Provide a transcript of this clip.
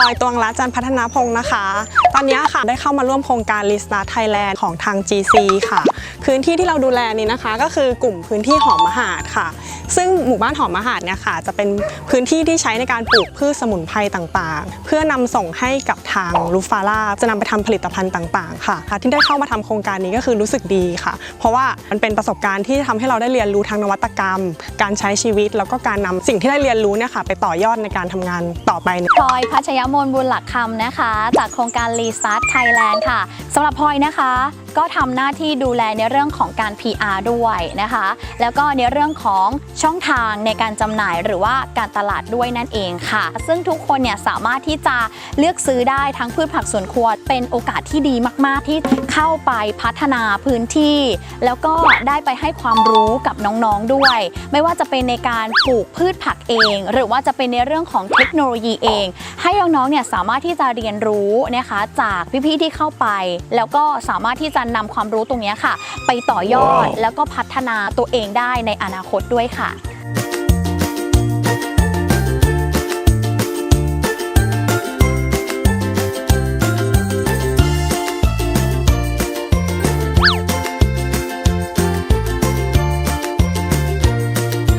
ลอยตวงรัตจันพัฒนาพงศ์นะคะ ตอนนี้ค่ะได้เข้ามาร่วมโครงการ l i s t a r Thailand ของทาง GC ค่ะ พื้นที่ที่เราดูแลนี้นะคะ ก็คือกลุ่มพื้นที่หอมมหาดค่ะ ซึ่งหมู่บ้านหอมมหาดเนี่ยค่ะ จะเป็นพื้นที่ที่ใช้ในการปลูกพืชสมุนไพรต่างๆ เพื่อนำส่งให้กับทางลูฟาร่าจะนำไปทำผลิตภัณฑ์ต่างๆ ค่ะ ที่ได้เข้ามาทำโครงการนี้ก็คือรู้สึกดีค่ะ เพราะว่ามันเป็นประสบการณ์ที่ทำให้เราได้เรียนรู้ทางนวัตกรรม การใช้ชีวิต แล้วก็การนำสิ่งที่ได้เรียนรู้เนี่ยค่ะไปต่อยอดในการทำงานต่อไปพลอยพัชยมนบุญหลักคำนะคะ จากโครงการ r e s t a r t Thailand ค่ะสำหรับพลอยนะคะ ก็ทำหน้าที่ดูแลในเรื่องของการ PR ด้วยนะคะ แล้วก็ในเรื่องของช่องทางในการจำหน่ายหรือว่าการตลาดด้วยนั่นเองค่ะ ซึ่งทุกคนเนี่ยสามารถที่จะเลือกซื้อได้ทั้งพืชผักสวนครัว เป็นโอกาสที่ดีมาก ๆ ที่เข้าไปพัฒนาพื้นที่ แล้วก็ได้ไปให้ความรู้กับน้อง ๆ ด้วย ไม่ว่าจะเป็นในการปลูกพืชผักเอง หรือว่าจะเป็นในเรื่องของเทคโนโลยีเอง ให้น้อง ๆ เนี่ยสามารถที่จะเรียนรู้นะคะจากพี่ ๆ ที่เข้าไป แล้วก็สามารถที่จะนำความรู้ตรงเนี้ยค่ะ ไปต่อยอดแล้วก็พัฒนาตัวเองได้ในอนาคตด้วยค่ะ